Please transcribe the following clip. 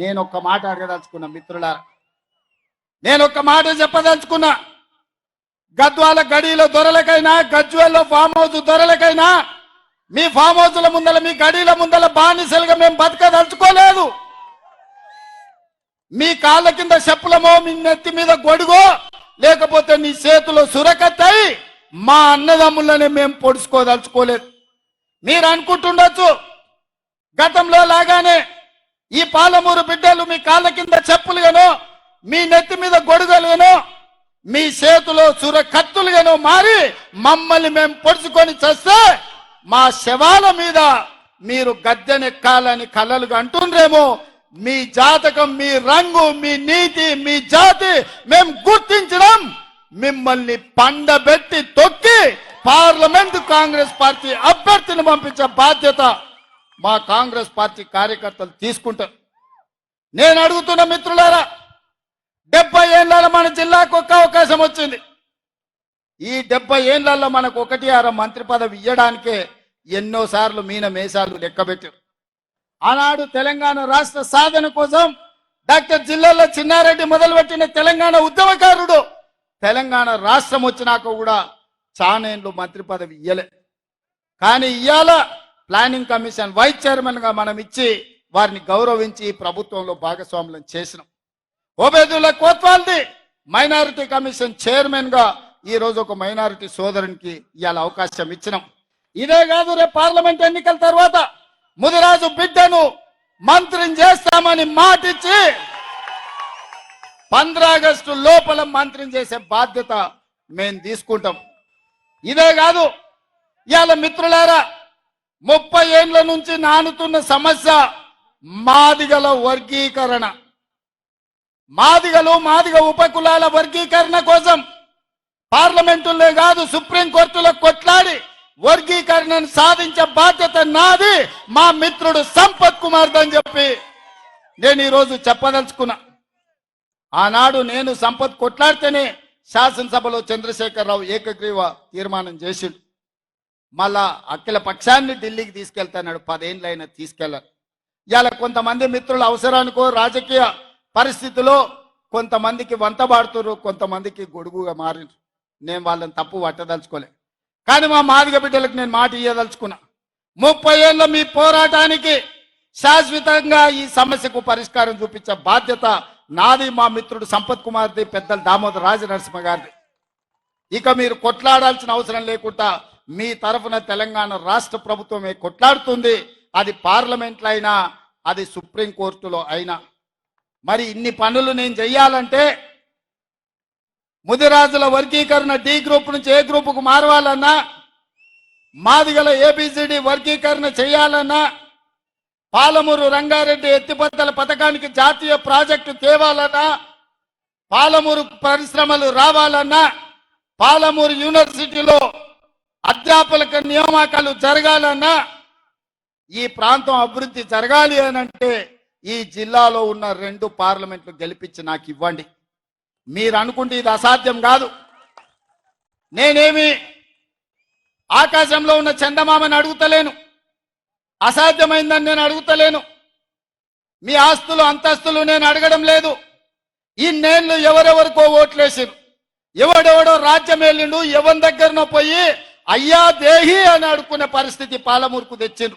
నేను ఒక్క మాట అడగదలుచుకున్నా మిత్రులారా. నేను ఒక్క మాట చెప్పదలుచుకున్నా. గద్వాల గడిలో దొరలకైనా గజ్వేల్లో ఫామ్ హౌస్ దొరలకైనా మీ ఫామ్ హౌస్ల ముందల మీ గడిల ముందల బానిసలుగా మేము బతకదలుచుకోలేదు. మీ కాళ్ళ కింద చెప్పులమో మీ నెత్తి మీద గొడుగో లేకపోతే నీ చేతిలో సురకత్తాయి మా అన్నదమ్ములని మేము పొడుచుకోదలుచుకోలేదు. మీరు అనుకుంటుండొచ్చు గతంలో లాగానే ఈ పాలమూరు బిడ్డలు మీ కాళ్ళ కింద చెప్పులుగానో మీ నెత్తి మీద గొడుగలుగానో మీ చేతిలో సుర కత్తులుగానో మారి మమ్మల్ని మేము పొడుచుకొని చేస్తే మా శవాల మీద మీరు గద్దెనెక్కాలని కలలుగా అంటుండ్రేమో. మీ జాతకం మీ రంగు మీ నీతి మీ జాతి మేము గుర్తించడం మిమ్మల్ని పండబెట్టి తొక్కి పార్లమెంట్ కాంగ్రెస్ పార్టీ అభ్యర్థిని పంపించే బాధ్యత మా కాంగ్రెస్ పార్టీ కార్యకర్తలు తీసుకుంటారు. నేను అడుగుతున్న మిత్రులారా డెబ్బై ఏళ్ళ మన జిల్లాకు ఒక్క అవకాశం వచ్చింది. ఈ డెబ్బై ఏళ్ళల్లో మనకు ఒకటి అర మంత్రి పదవి ఇవ్వడానికే ఎన్నోసార్లు మీన మేసాలు లెక్కబెట్టారు ఆనాడు తెలంగాణ రాష్ట్ర సాధన కోసం డాక్టర్ జిల్లాలో చిన్నారెడ్డి మొదలుపెట్టిన తెలంగాణ ఉద్యమకారుడు తెలంగాణ రాష్ట్రం వచ్చినాక కూడా చానేళ్ళు మంత్రి పదవి ఇయ్యలే. కానీ ఇవాళ ప్లానింగ్ కమిషన్ వైస్ చైర్మన్గా మనం ఇచ్చి వారిని గౌరవించి ప్రభుత్వంలో భాగస్వాములను చేసినాం. ఓబేదుల్లా కోత్వాల్ది మైనారిటీ కమిషన్ చైర్మన్గా ఈరోజు ఒక మైనారిటీ సోదరునికి ఇవాళ అవకాశం ఇచ్చినాం. ఇదే కాదు రేపు పార్లమెంట్ ఎన్నికల తర్వాత ముదిరాజు బిడ్డను మంత్రిని చేస్తామని మాటిచ్చి పంద్రాగస్టు లోపల మంత్రిని చేసే బాధ్యత మేము తీసుకుంటాం. ఇదే కాదు ఇవాళ మిత్రులారా ముప్పై ఏండ్ల నుంచి నానుతున్న సమస్య మాదిగల వర్గీకరణ. మాదిగలు మాదిగ ఉపకులాల వర్గీకరణ కోసం పార్లమెంటులే కాదు సుప్రీంకోర్టులో కొట్లాడి వర్గీకరణను సాధించే బాధ్యత నాది మా మిత్రుడు సంపత్ కుమార్ అని చెప్పి నేను ఈరోజు చెప్పదలుచుకున్నా. ఆనాడు నేను సంపత్ కొట్లాడితేనే శాసనసభలో చంద్రశేఖరరావు ఏకగ్రీవ తీర్మానం చేసిండు. మళ్ళా అఖిల పక్షాన్ని ఢిల్లీకి తీసుకెళ్తాడు. పదేళ్ళైనా తీసుకెళ్ళారు ఇలా కొంతమంది మిత్రుల అవసరానికో రాజకీయ పరిస్థితిలో కొంతమందికి వంతబాడుతున్నారు కొంతమందికి గొడుగుగా మారినరు నేను వాళ్ళని తప్పు పట్టదలుచుకోలే. కానీ మా మాదిగ బిడ్డలకు నేను మాట ఇయ్యదలుచుకున్నా. ముప్పై ఏళ్ళ మీ పోరాటానికి శాశ్వతంగా ఈ సమస్యకు పరిష్కారం చూపించే బాధ్యత నాది మా మిత్రుడు సంపత్ కుమార్ది పెద్దల దామోదర్ రాజ నరసింహ గారిది. ఇక మీరు కొట్లాడాల్సిన అవసరం లేకుండా మీ తరఫున తెలంగాణ రాష్ట్ర ప్రభుత్వమే కొట్లాడుతుంది. అది పార్లమెంట్లో అయినా అది సుప్రీంకోర్టులో అయినా. మరి ఇన్ని పనులు నేను చెయ్యాలంటే ముదిరాజుల వర్గీకరణ డి గ్రూప్ నుంచి ఏ గ్రూపుకు మారవాలన్నా మాదిగల ఏబిసిడి వర్గీకరణ చేయాలన్నా పాలమూరు రంగారెడ్డి ఎత్తిపత్తల పథకానికి జాతీయ ప్రాజెక్టు తేవాలన్నా పాలమూరు పరిశ్రమలు రావాలన్నా పాలమూరు యూనివర్సిటీలో అధ్యాపక నియామకాలు జరగాలన్నా ఈ ప్రాంతం అభివృద్ధి జరగాలి అని అంటే ఈ జిల్లాలో ఉన్న రెండు పార్లమెంట్లు గెలిపించి నాకు ఇవ్వండి. మీరు అనుకుంటే ఇది అసాధ్యం కాదు. నేనేమి ఆకాశంలో ఉన్న చందమామని అడుగుతలేను. అసాధ్యమైందని నేను అడుగుతలేను. మీ ఆస్తులు అంతస్తులు నేను అడగడం లేదు. ఇన్నేళ్ళు ఎవరెవరికో ఓట్లేసారు ఎవడెవడో రాజ్యం వెళ్ళిండు ఎవరి దగ్గరనో పోయి అయ్యా దేహి అని అడుక్కునే పరిస్థితి పాలమూరుకు తెచ్చిండ్రు.